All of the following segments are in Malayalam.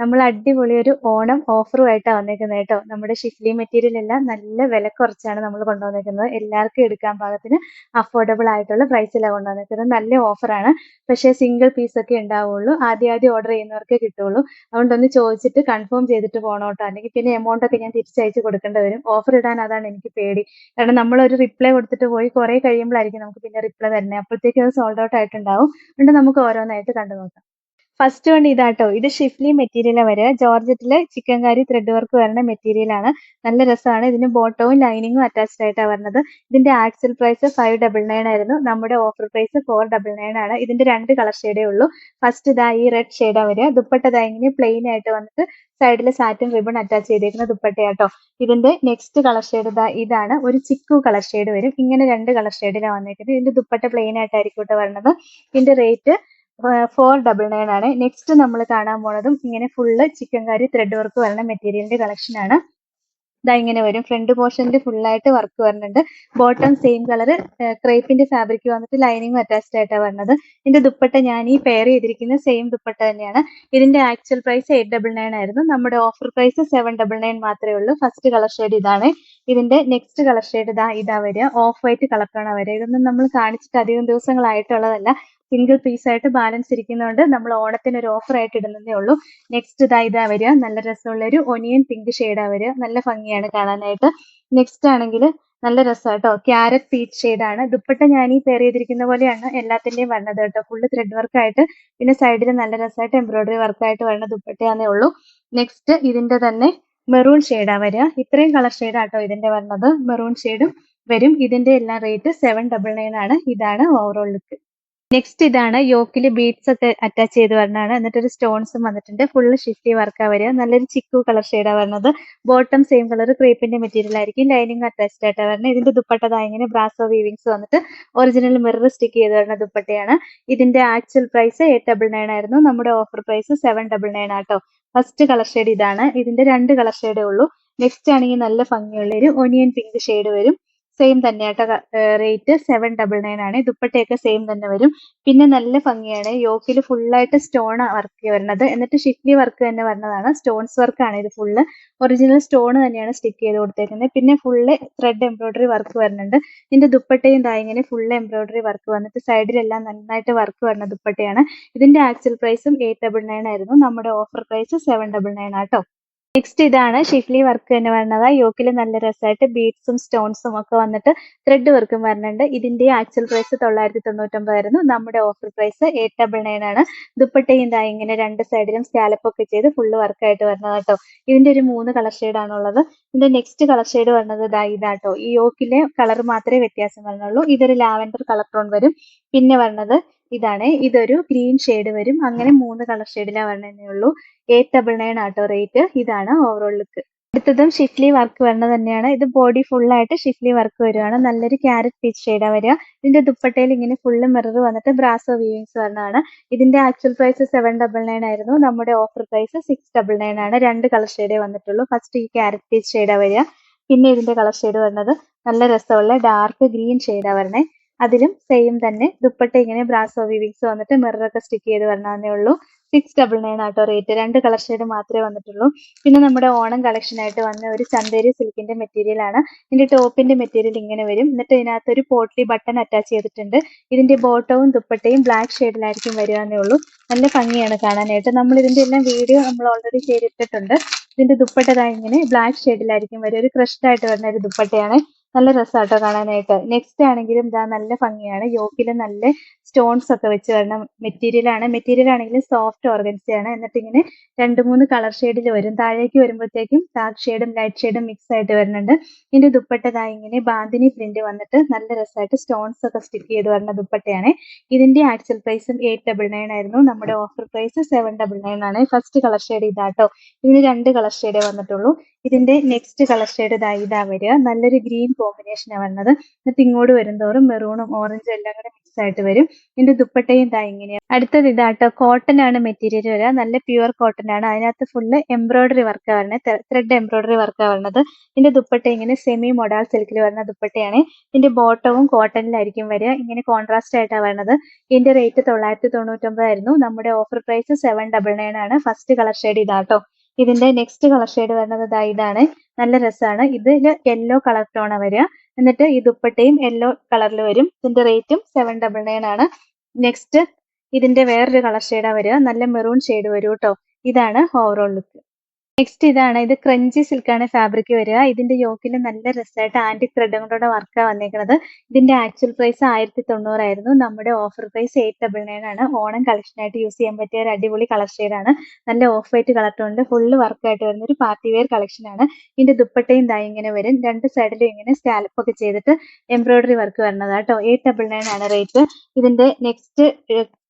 നമ്മൾ അടിപൊളി ഒരു ഓണം ഓഫറുമായിട്ടാണ് വന്നേക്കുന്നത് കേട്ടോ. നമ്മുടെ ഷിഫ്ലി മെറ്റീരിയൽ എല്ലാം നല്ല വില കുറച്ചാണ് നമ്മൾ കൊണ്ടുവന്നേക്കുന്നത്. എല്ലാവർക്കും എടുക്കാൻ പാകത്തിന് അഫോർഡബിൾ ആയിട്ടുള്ള പ്രൈസിലാണ് കൊണ്ടുവന്നേക്കുന്നത്. നല്ല ഓഫറാണ് പക്ഷേ സിംഗിൾ പീസ് ഒക്കെ ഉണ്ടാവുള്ളൂ. ആദ്യം ആദ്യം ഓർഡർ ചെയ്യുന്നവർക്കേ കിട്ടുള്ളൂ. അതുകൊണ്ട് ഒന്ന് ചോദിച്ചിട്ട് കൺഫേം ചെയ്തിട്ട് പോകണം കേട്ടോ. അല്ലെങ്കിൽ പിന്നെ എമൗണ്ട് ഒക്കെ ഞാൻ തിരിച്ചയച്ച് കൊടുക്കേണ്ടി വരും. ഓഫർ ഇടാൻ അതാണ് എനിക്ക് പേടി. കാരണം നമ്മൾ ഒരു റിപ്ലൈ കൊടുത്തിട്ട് പോയി കുറെ കഴിയുമ്പോഴായിരിക്കും നമുക്ക് പിന്നെ റിപ്ലൈ തരുന്നത് അപ്പോഴത്തേക്കും അത് സോൾഡ് ഔട്ട് ആയിട്ടുണ്ടാവും. അതുകൊണ്ട് നമുക്ക് ഓരോന്നായിട്ട് കണ്ടു നോക്കാം ഫസ്റ്റ് വൺ ഇതാട്ടോ. ഇത് ഷിഫ്ലി മെറ്റീരിയൽ വരിക ജോർജറ്റിലെ ചിക്കൻ കാരി ത്രെഡ് വർക്ക് വരുന്ന മെറ്റീരിയൽ ആണ്. നല്ല രസമാണ്. ഇതിന് ബോട്ടവും ലൈനിങ്ങും അറ്റാച്ച്ഡ് ആയിട്ടാണ് വരുന്നത്. ഇതിന്റെ actual price five double nine ആയിരുന്നു. നമ്മുടെ offer price four double nine ആണ്. ഇതിന്റെ രണ്ട് കളർ ഷെയ്ഡേ ഉള്ളൂ. ഫസ്റ്റ് ഇതാ ഈ റെഡ് ഷെയ്ഡാ വരിക ദുപ്പട്ട ഇങ്ങനെ പ്ലെയിൻ ആയിട്ട് വന്നിട്ട് സൈഡിൽ സാറ്റിൻ റിബൺ അറ്റാച്ച് ചെയ്തേക്കുന്ന ദുപ്പട്ടയാട്ടോ. ഇതിന്റെ നെക്സ്റ്റ് കളർ ഷെയ്ഡ് ഇതാ. ഇതാണ്. ഒരു ചിക്കു കളർ ഷെയ്ഡ് വരും. ഇങ്ങനെ രണ്ട് കളർ ഷെയ്ഡിലാണ് വന്നേക്കുന്നത്. ഇതിന്റെ ദുപ്പട്ട പ്ലെയിൻ ആയിട്ടായിരിക്കും വരുന്നത്. ഇതിന്റെ റേറ്റ് ഫോർ ഡബിൾ നയൻ ആണ്. നെക്സ്റ്റ് നമ്മൾ കാണാൻ പോണതും ഇങ്ങനെ full chikankari thread work വരുന്ന മെറ്റീരിയലിന്റെ കളക്ഷൻ ആണ്. ഇതാ ഇങ്ങനെ വരും. ഫ്രണ്ട് പോർഷനിൽ ഫുള്ളായിട്ട് വർക്ക് വരുന്നുണ്ട്. ബോട്ടം സെയിം കളർ ക്രേപ്പിന്റെ ഫാബ്രിക് വന്നിട്ട് ലൈനിങ് അറ്റാച്ച്ഡ് ആയിട്ടാണ് വരുന്നത്. ഇതിന്റെ ദുപ്പട്ട ഞാൻ ഈ പെയർ ചെയ്തിരിക്കുന്ന സെയിം ദുപ്പട്ട തന്നെയാണ്. ഇതിന്റെ actual price eight double nine ആയിരുന്നു. നമ്മുടെ offer price seven double nine മാത്രമേ ഉള്ളൂ. ഫസ്റ്റ് കളർ ഷെയ്ഡ് ഇതാണ്. ഇതിന്റെ നെക്സ്റ്റ് കളർ ഷെയ്ഡ് ഇതാ ഇതാ വരിക. ഓഫ് വൈറ്റ് കളറാണ് വരിക. ഇതൊന്നും നമ്മൾ കാണിച്ചിട്ട് അധികം ദിവസങ്ങളായിട്ടുള്ളതല്ല. സിംഗിൾ പീസ് ആയിട്ട് ബാലൻസ് ഇരിക്കുന്നതുകൊണ്ട് നമ്മൾ ഓണത്തിന് ഒരു ഓഫർ ആയിട്ട് ഇടുന്നതേ ഉള്ളൂ. നെക്സ്റ്റ് ഇതാ ഇതാ വരിക. നല്ല രസമുള്ള ഒരു ഒനിയൻ പിങ്ക് ഷെയ്ഡാ വരിക. നല്ല ഭംഗിയാണ് കാണാനായിട്ട്. നെക്സ്റ്റ് ആണെങ്കിൽ നല്ല രസമാട്ടോ ക്യാരറ്റ് പീച്ച് ഷെയ്ഡാണ് ദുപ്പട്ട ഞാൻ ഈ പെയർ ചെയ്തിരിക്കുന്ന പോലെയാണ് എല്ലാത്തിന്റെയും വരണത് കേട്ടോ. ഫുള്ള് ത്രെഡ് വർക്ക് ആയിട്ട് പിന്നെ സൈഡിൽ നല്ല രസമായിട്ട് എംബ്രോയിഡറി വർക്ക് ആയിട്ട് വരുന്ന ദുപ്പട്ടയാന്നേ ഉള്ളൂ. നെക്സ്റ്റ് ഇതിന്റെ തന്നെ മെറൂൺ ഷെയ്ഡാ വരിക. ഇത്രയും കളർ ഷെയ്ഡാട്ടോ ഇതിന്റെ വരണത്. മെറൂൺ ഷെയ്ഡും വരും. ഇതിന്റെ എല്ലാം റേറ്റ് സെവൻ ഡബിൾ നയൻ ആണ്. ഇതാണ് ഓവറോൾ ലുക്ക് നെക്സ്റ്റ് ഇതാണ് യോക്കിൽ ബീഡ്സ് ഒക്കെ അറ്റാച്ച് ചെയ്ത് വരണതാണ്. എന്നിട്ട് ഒരു സ്റ്റോൺസും വന്നിട്ടുണ്ട്. ഫുള്ള് ഷിഫ്റ്റി വർക്കാ വരിക. നല്ലൊരു ചിക്കു കളർ ഷെയ്ഡാണ് വരുന്നത് ബോട്ടം സെയിം കളർ ക്രീപ്പിന്റെ മെറ്റീരിയൽ ആയിരിക്കും. ലൈനിങ് അറ്റാച്ച്ഡ് ആയിട്ടാണ് വരുന്നത് ഇതിന്റെ ദുപ്പട്ടതാ ഇങ്ങനെ ബ്രാസോ വീവിങ്സ് വന്നിട്ട് ഒറിജിനൽ മിറർ സ്റ്റിക്ക് ചെയ്ത് വരുന്ന ദുപ്പട്ടയാണ്. ഇതിന്റെ actual price eight double nine ആയിരുന്നു. നമ്മുടെ offer price seven double nine ആട്ടോ. ഫസ്റ്റ് കളർ ഷെയ്ഡ് ഇതാണ്. ഇതിന്റെ രണ്ട് കളർ ഷെയ്ഡേ ഉള്ളൂ. നെക്സ്റ്റ് ആണെങ്കിൽ നല്ല ഭംഗിയുള്ള ഒരു ഒനിയൻ പിങ്ക് ഷെയ്ഡ് വരും. സെയിം തന്നെ കേട്ടോ റേറ്റ് സെവൻ ഡബിൾ നയൻ ആണ്. ദുപ്പട്ടയൊക്കെ സെയിം തന്നെ വരും. പിന്നെ നല്ല ഭംഗിയാണ്. യോക്കിൽ ഫുള്ളായിട്ട് സ്റ്റോൺ വർക്ക് വരുന്നത് എന്നിട്ട് ഷിഫ്ലി വർക്ക് തന്നെ വരുന്നതാണ് സ്റ്റോൺസ് വർക്ക് ആണ് ഇത് ഫുള്ള് ഒറിജിനൽ സ്റ്റോൺ തന്നെയാണ് സ്റ്റിക്ക് ചെയ്ത് കൊടുത്തേക്കുന്നത്. പിന്നെ ഫുള്ള് ത്രെഡ് എംബ്രോയിഡറി വർക്ക് വരുന്നുണ്ട്. ഇതിന്റെ ദുപ്പട്ടയും ഇതാ ഇങ്ങനെ ഫുള്ള് എംബ്രോയിഡറി വർക്ക് വന്നിട്ട് സൈഡിലെല്ലാം നന്നായിട്ട് വർക്ക് വരുന്ന ദുപ്പട്ടയാണ്. ഇതിന്റെ ആക്ച്വൽ പ്രൈസും എയ്റ്റ് ഡബിൾ നയൻ ആയിരുന്നു. നമ്മുടെ offer price seven double nine ആട്ടോ. നെക്സ്റ്റ് ഇതാണ് ഷിഫ്ലി വർക്ക് എന്ന് പറയുന്നത്. യോക്കിൽ നല്ല രസമായിട്ട് ബീഡ്സും സ്റ്റോൺസും ഒക്കെ വന്നിട്ട് ത്രെഡ് വർക്കും വരുന്നുണ്ട് ഇതിന്റെ ആക്ച്വൽ പ്രൈസ് തൊള്ളായിരത്തി തൊണ്ണൂറ്റൊമ്പത് ആയിരുന്നു. നമ്മുടെ offer price eight double nine ആണ്. ദുപ്പട്ടയും ഇതാ ഇങ്ങനെ രണ്ട് സൈഡിലും സ്കാലപ്പ് ഒക്കെ ചെയ്ത് ഫുള്ള് വർക്കായിട്ട് വരുന്നത് കേട്ടോ ഇതിന്റെ ഒരു മൂന്ന് കളർ ഷെയ്ഡ് ഉള്ളത് ഇതിന്റെ നെക്സ്റ്റ് കളർ ഷെയ്ഡ് വരുന്നത് ഇതാ ഇതാട്ടോ ഈ യോക്കിലെ കളർ മാത്രമേ വ്യത്യാസം വരുന്നുള്ളൂ ഇതൊരു ലാവൻഡർ കളർ ടോൺ വരും. പിന്നെ വരുന്നത് ഇതാണ്. ഇതൊരു ഗ്രീൻ ഷെയ്ഡ് വരും. അങ്ങനെ മൂന്ന് കളർ ഷെയ്ഡിലാണ് വരണേ ഉള്ളൂ. എയ്റ്റ് ഡബിൾ നയൻ ആട്ടോ റേറ്റ് ഇതാണ് ഓവറോൾ ലുക്ക് അടുത്തതും ഷിഫ്ലി വർക്ക് വരുന്നത് തന്നെയാണ്. ഇത് ബോഡി ഫുൾ ആയിട്ട് ഷിഫ്ലി വർക്ക് വരുവാണ്. നല്ലൊരു ക്യാരറ്റ് പീച്ച് ഷെയ്ഡാ വരിക. ഇതിന്റെ ദുപ്പട്ടയിൽ ഇങ്ങനെ ഫുള്ള് മിറർ വന്നിട്ട് ബ്രാസോ വീവിങ്സ് വരുന്നതാണ് ഇതിന്റെ actual price seven double nine ആയിരുന്നു. നമ്മുടെ offer price six double nine ആണ്. രണ്ട് കളർ ഷെയ്ഡേ വന്നിട്ടുള്ളൂ. ഫസ്റ്റ് ഈ ക്യാരറ്റ് പീച്ച് ഷെയ്ഡാ വരിക. പിന്നെ ഇതിന്റെ കളർ ഷെയ്ഡ് വരുന്നത് നല്ല രസമുള്ള ഡാർക്ക് ഗ്രീൻ ഷെയ്ഡാ വരണേ. അതിലും സെയിം തന്നെ. ദുപ്പട്ട ഇങ്ങനെ ബ്രാസോ വിവിക്സ് വന്നിട്ട് മിററൊക്കെ സ്റ്റിക്ക് ചെയ്ത് വരണേ ഉള്ളൂ. സിക്സ് ഡബിൾ നയൻ ആട്ടോ റേറ്റ് രണ്ട് കളർ ഷെയ്ഡ് മാത്രമേ വന്നിട്ടുള്ളൂ. പിന്നെ നമ്മുടെ ഓണം കളക്ഷൻ ആയിട്ട് വന്ന ഒരു ചന്തേരി സിൽക്കിന്റെ മെറ്റീരിയൽ ആണ്. ഇതിന്റെ ടോപ്പിന്റെ മെറ്റീരിയൽ ഇങ്ങനെ വരും. എന്നിട്ട് ഇതിനകത്ത് ഒരു പോട്ട്ലി ബട്ടൺ അറ്റാച്ച് ചെയ്തിട്ടുണ്ട്. ഇതിന്റെ ബോട്ടവും ദുപ്പട്ടയും ബ്ലാക്ക് ഷെയ്ഡിലായിരിക്കും വരികയെന്നേ ഉള്ളൂ. നല്ല ഭംഗിയാണ് കാണാനായിട്ട്. നമ്മൾ ഇതിന്റെ എല്ലാം വീഡിയോ നമ്മൾ ഓൾറെഡി ചെയ്തിട്ടുണ്ട് ഇതിന്റെ ദുപ്പട്ട ഇങ്ങനെ ബ്ലാക്ക് ഷെയ്ഡിലായിരിക്കും വരിക. ഒരു ക്രഷ്ഡ് ആയിട്ട് വരുന്ന ഒരു ദുപ്പട്ടയാണ്. നല്ല രസമാട്ടോ കാണാനായിട്ട്. നെക്സ്റ്റ് ആണെങ്കിലും ഇതാ നല്ല ഭംഗിയാണ്. യോക്കിൽ നല്ല സ്റ്റോൺസ് ഒക്കെ വെച്ച് വരണം മെറ്റീരിയൽ ആണ്. മെറ്റീരിയൽ ആണെങ്കിലും സോഫ്റ്റ് ഓർഗൻസി ആണ്. എന്നിട്ട് ഇങ്ങനെ രണ്ട് മൂന്ന് കളർ ഷെയ്ഡിൽ വരും. താഴേക്ക് വരുമ്പോഴത്തേക്കും ഡാർക്ക് ഷെയ്ഡും ലൈറ്റ് ഷെയ്ഡും മിക്സ് ആയിട്ട് വരുന്നുണ്ട്. ഇതിന്റെ ദുപ്പട്ട ഇങ്ങനെ ബാന്തിനി പ്രിന്റ് വന്നിട്ട് നല്ല രസമായിട്ട് സ്റ്റോൺസ് ഒക്കെ സ്റ്റിക്ക് ചെയ്ത് വരുന്ന ദുപ്പട്ടയാണ്. ഇതിന്റെ ആക്ച്വൽ പ്രൈസും എയ്റ്റ് ഡബിൾ നയൻ ആയിരുന്നു. നമ്മുടെ offer price seven double nine ആണ്. ഫസ്റ്റ് കളർ ഷെയ്ഡ് ഇതാട്ടോ. ഇതിന് രണ്ട് കളർ ഷെയ്ഡേ വന്നിട്ടുള്ളൂ. ഇതിന്റെ നെക്സ്റ്റ് കളർ ഷെയ്ഡ് ഇതാ ഇതാ വരിക. നല്ലൊരു ഗ്രീൻ കോമ്പിനേഷനാണ് വന്നത്. എന്നിട്ട് ഇങ്ങോട്ട് വരുന്നതോറും മെറൂണും ഓറഞ്ചും എല്ലാം കൂടെ മിക്സ് ആയിട്ട് വരും. ഇതിന്റെ ദുപ്പട്ടയും ഇതാ ഇങ്ങനെയാണ് അടുത്തത് ഇതാട്ടോ കോട്ടൺ ആണ് മെറ്റീരിയൽ വരിക. നല്ല പ്യുവർ കോട്ടൺ ആണ്. അതിനകത്ത് ഫുള്ള് എംബ്രോയിഡറി വർക്കാണ് വരുന്നത് ത്രെഡ് എംബ്രോയിഡറി വർക്കാണ് വരുന്നത് ഇതിന്റെ ദുപ്പട്ട ഇങ്ങനെ സെമി മൊഡാൾ സിൽക്കിൽ വരുന്ന ദുപ്പട്ടയാണ്. ഇതിന്റെ ബോട്ടവും കോട്ടണിലായിരിക്കും വരിക. ഇങ്ങനെ കോൺട്രാസ്റ്റ് ആയിട്ടാണ് വരുന്നത് ഇതിന്റെ റേറ്റ് തൊള്ളായിരത്തി തൊണ്ണൂറ്റൊമ്പതായിരുന്നു. നമ്മുടെ offer price seven double nine ആണ്. ഫസ്റ്റ് കളർ ഷെയ്ഡ് ഇതാട്ടോ ഇതിന്റെ നെക്സ്റ്റ് കളർ ഷെയ്ഡ് വരുന്നത് ഇതാ ഇതാണ്. നല്ല രസമാണ് ഇതിൽ യെല്ലോ കളർ ടോണ വരിക. എന്നിട്ട് ഈ ദുപ്പട്ടയും യെല്ലോ കളറിൽ വരും. ഇതിന്റെ റേറ്റും സെവൻ ഡബിൾ നയൻ ആണ്. നെക്സ്റ്റ് ഇതിന്റെ വേറൊരു കളർ ഷെയ്ഡാ വരിക. നല്ല മെറൂൺ ഷെയ്ഡ് വരും കേട്ടോ ഇതാണ് ഓവറോൾ ലുക്ക് നെക്സ്റ്റ് ഇതാണ്. ഇത് ക്രഞ്ചി സിൽക്കാണ് ഫാബ്രിക് വരിക. ഇതിന്റെ യോക്കിൽ നല്ല രസമായിട്ട് ആന്റി ത്രെഡും കൂടെ വർക്കാണ് വന്നേക്കുന്നത് ഇതിന്റെ ആക്ച്വൽ പ്രൈസ് ആയിരത്തി തൊണ്ണൂറായിരുന്നു നമ്മുടെ offer price eight double nine ആണ്. ഓണം കളക്ഷനായിട്ട് യൂസ് ചെയ്യാൻ പറ്റിയ ഒരു അടിപൊളി കളർ ആണ്. നല്ല ഓഫ് വൈറ്റ് കളർ ടോണിൽ ഫുള്ള് വർക്കായിട്ട് വരുന്ന ഒരു പാർട്ടി വെയർ കളക്ഷൻ ആണ്. ഇതിന്റെ ദുപ്പട്ടയും ദാ ഇങ്ങനെ വരും. രണ്ട് സൈഡിലും ഇങ്ങനെ സ്കാലപ്പ് ഒക്കെ ചെയ്തിട്ട് എംബ്രോയിഡറി വർക്ക് വരുന്നത് കേട്ടോ എയ്റ്റ് ഡബിൾ നയൻ ആണ് റേറ്റ് ഇതിന്റെ നെക്സ്റ്റ്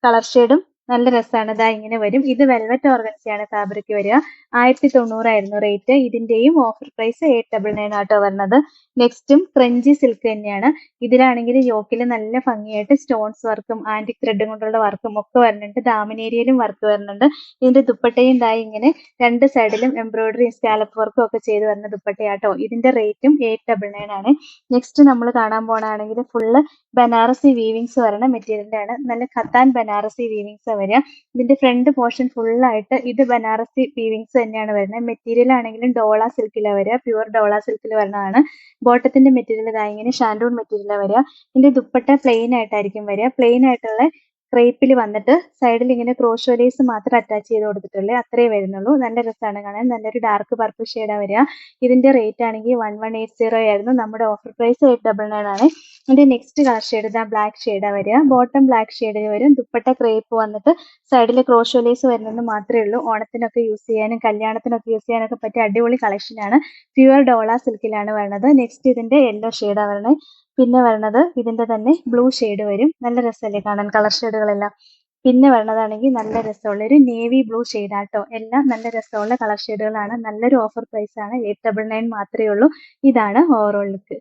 കളർ ഷെയ്ഡും നല്ല രസമാണ് ഇതാ ഇങ്ങനെ വരും. ഇത് വെൽവെറ്റ് ഓർഗൻസിയാണ് ഫാബ്രിക് വരിക. ആയിരത്തി തൊണ്ണൂറായിരുന്നു rate ഇതിന്റെയും offer price eight double nine ആട്ടോ വരുന്നത് നെക്സ്റ്റും ക്രഞ്ചി സിൽക്ക് തന്നെയാണ്. ഇതിലാണെങ്കിൽ യോക്കിൽ നല്ല ഭംഗിയായിട്ട് സ്റ്റോൺസ് വർക്കും ആന്റിക് ത്രെഡും കൊണ്ടുള്ള വർക്കും ഒക്കെ വരുന്നുണ്ട്. ദാമിനേരിയയിലും വർക്ക് വരുന്നുണ്ട്. ഇതിന്റെ ദുപ്പട്ടയും ഇതായി ഇങ്ങനെ രണ്ട് സൈഡിലും എംബ്രോയിഡറി സ്കാലപ്പ് വർക്കും ഒക്കെ ചെയ്ത് വരുന്ന ദുപ്പട്ടയാട്ടോ. ഇതിന്റെ റേറ്റും എയ്റ്റ് ഡബിൾ നയൻ ആണ്. നെക്സ്റ്റ് നമ്മൾ കാണാൻ പോകണമെങ്കിൽ ഫുള്ള് ബനാറസി വീവിങ്സ് വരുന്ന മെറ്റീരിയലിന്റെ ആണ് നല്ല ഖത്താൻ ബനാറസി വീവിങ്സ് വരിക. ഇതിന്റെ ഫ്രണ്ട് പോർഷൻ ഫുള്ളായിട്ട് ഇത് ബനാറസി വീവിങ്സ് തന്നെയാണ് വരുന്നത്. മെറ്റീരിയൽ ആണെങ്കിലും ഡോള സിൽക്കിലാണ് വരിക. പ്യുവർ ഡോള സിൽക്കിൽ വരുന്നതാണ് ബോട്ടത്തിന്റെ മെറ്റീരിയൽ ഇതാ ഇങ്ങനെ ഷാൻഡൂൺ മെറ്റീരിയലാണ് വരിക. ഇതിന്റെ ദുപ്പട്ട പ്ലെയിൻ ആയിട്ടായിരിക്കും വരിക. പ്ലെയിൻ ആയിട്ടുള്ള ക്രേപ്പിൽ വന്നിട്ട് സൈഡിൽ ഇങ്ങനെ ക്രോഷോ ലേസ് മാത്രം അറ്റാച്ച് ചെയ്ത് കൊടുത്തിട്ടുള്ളൂ അത്രേ വരുന്നുള്ളൂ. നല്ല രസമാണ് കാണാൻ. നല്ലൊരു ഡാർക്ക് പർപ്പിൾ ഷെയ്ഡാണ് വരിക. ഇതിന്റെ റേറ്റ് ആണെങ്കിൽ വൺ വൺ എയ്റ്റ് സീറോ ആയിരുന്നു. നമ്മുടെ offer price eight double nine ആണ്. ഇതിന്റെ നെക്സ്റ്റ് കളർ ഷെയ്ഡ് ഇതാ ബ്ലാക്ക് ഷെയ്ഡാണ് വരിക. ബോട്ടം ബ്ലാക്ക് ഷെയ്ഡിൽ വരും. ദുപ്പട്ട ക്രേപ്പ് വന്നിട്ട് സൈഡിൽ ക്രോഷോ ലേസ് വരുന്നത് മാത്രമേ ഉള്ളൂ. ഓണത്തിനൊക്കെ യൂസ് ചെയ്യാനും കല്യാണത്തിനൊക്കെ യൂസ് ചെയ്യാനൊക്കെ പറ്റിയ അടിപൊളി കളക്ഷനാണ് പ്യുവർ ഡോള സിൽക്കിലാണ് വരുന്നത് നെക്സ്റ്റ് ഇതിന്റെ യെല്ലോ ഷെയ്ഡാണ് വരുന്നത് പിന്നെ വരണത് ഇതിന്റെ തന്നെ ബ്ലൂ ഷെയ്ഡ് വരും. നല്ല രസമല്ലേ കാണാൻ കളർ ഷെയ്ഡുകളെല്ലാം പിന്നെ വരണതാണെങ്കിൽ നല്ല രസമുള്ള ഒരു നേവി ബ്ലൂ ഷെയ്ഡ് ആട്ടോ. എല്ലാം നല്ല രസമുള്ള കളർ ഷെയ്ഡുകളാണ് നല്ലൊരു ഓഫർ പ്രൈസ് ആണ്. എയ്റ്റ് ഡബിൾ നയൻ മാത്രമേ ഉള്ളൂ. ഇതാണ് ഓവറോൾ ലുക്ക്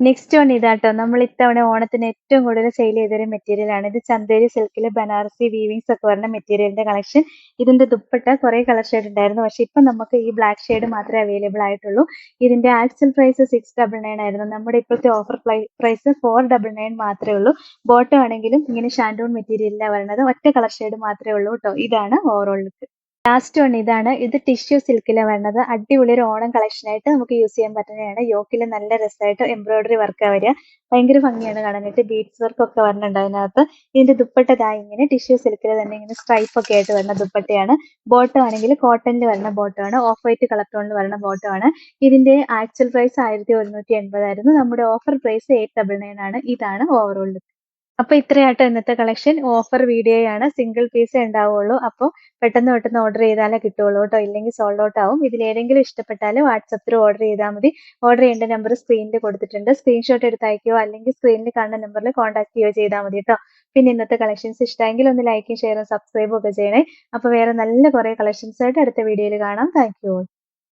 നെക്സ്റ്റ് വൺ ഇതാട്ടോ. നമ്മൾ ഇത്തവണ ഓണത്തിന് ഏറ്റവും കൂടുതൽ സെയിൽ ചെയ്തൊരു മെറ്റീരിയൽ ആണ്. ഇത് ചന്തേരി സിൽക്കിലെ ബനാറസി വീവിങ്സ് ഒക്കെ വരുന്ന മെറ്റീരിയലിന്റെ കളക്ഷൻ ഇതിന്റെ ദുപ്പട്ട കുറെ കളർ ഷെയ്ഡ് ഉണ്ടായിരുന്നു. പക്ഷെ ഇപ്പൊ നമുക്ക് ഈ ബ്ലാക്ക് ഷെയ്ഡ് മാത്രമേ അവൈലബിൾ ആയിട്ടുള്ളൂ. ഇതിന്റെ actual price six double nine ആയിരുന്നു. നമ്മുടെ ഇപ്പോഴത്തെ offer price four double nine മാത്രമേ ഉള്ളൂ. ബോട്ടം ആണെങ്കിലും ഇങ്ങനെ ഷാൻഡൂൺ മെറ്റീരിയലിലാണ് വരുന്നത് ഒറ്റ കളർ ഷെയ്ഡ് മാത്രമേ ഉള്ളൂ കേട്ടോ ഇതാണ് ഓവറോൾ ലുക്ക് ലാസ്റ്റ് വൺ ഇതാണ്. ഇത് ടിഷ്യൂ സിൽക്കിലെ വേണ്ടത് അടിപൊളി ഒരു ഓണം കളക്ഷൻ ആയിട്ട് നമുക്ക് യൂസ് ചെയ്യാൻ പറ്റുന്നതാണ്. യോക്കിൽ നല്ല രസമായിട്ട് എംബ്രോയിഡറി വർക്കാണ് വരിക. ഭയങ്കര ഭംഗിയാണ് കാണാനായിട്ട് ബീഡ്സ് വർക്ക് ഒക്കെ വരുന്നുണ്ട് അതിനകത്ത്. ഇതിന്റെ ദുപ്പട്ട ദാ ഇങ്ങനെ ടിഷ്യൂ സിൽക്കിൽ തന്നെ ഇങ്ങനെ സ്ട്രൈപ്പ് ഒക്കെ ആയിട്ട് വരുന്ന ദുപ്പട്ടയാണ്. ബോട്ടം ആണെങ്കിൽ കോട്ടണിൽ വരുന്ന ബോട്ടമാണ് ഓഫ് വൈറ്റ് കളർ ടോണിൽ വരുന്ന ബോട്ടമാണ് ഇതിന്റെ ആക്ച്വൽ പ്രൈസ് ആയിരത്തി ഒരുന്നൂറ്റി എൺപതായിരുന്നു. നമ്മുടെ offer price eight double nine ആണ്. ഇതാണ് ഓവറോൾ ലുക്ക് അപ്പൊ ഇത്രയാട്ടോ ഇന്നത്തെ കളക്ഷൻ ഓഫർ വീഡിയോ ആണ് സിംഗിൾ പീസേ ഉണ്ടാവുള്ളൂ. അപ്പോൾ പെട്ടെന്ന് പെട്ടെന്ന് ഓർഡർ ചെയ്താലേ കിട്ടുള്ളൂ കേട്ടോ. ഇല്ലെങ്കിൽ സോൾഡ് ഔട്ട് ആവും. ഇതിൽ ഏതെങ്കിലും ഇഷ്ടപ്പെട്ടാൽ വാട്സപ്പിൽ ഓർഡർ ചെയ്താൽ മതി. ഓർഡർ ചെയ്യേണ്ട നമ്പർ സ്ക്രീനിൽ കൊടുത്തിട്ടുണ്ട്. സ്ക്രീൻഷോട്ട് എടുത്ത് അല്ലെങ്കിൽ സ്ക്രീനിൽ കാണുന്ന നമ്പറിൽ കോൺടാക്ട് ചെയ്യുകയോ ചെയ്താൽ മതി കേട്ടോ. പിന്നെ ഇന്നത്തെ കളക്ഷൻസ് ഇഷ്ടമെങ്കിൽ ഒന്ന് ലൈക്കും ഷെയറും സബ്സ്ക്രൈബും ഒക്കെ ചെയ്യണേ. അപ്പോൾ വേറെ നല്ല കുറേ കളക്ഷൻസ് ആയിട്ട് അടുത്ത വീഡിയോയിൽ കാണാം. Thank you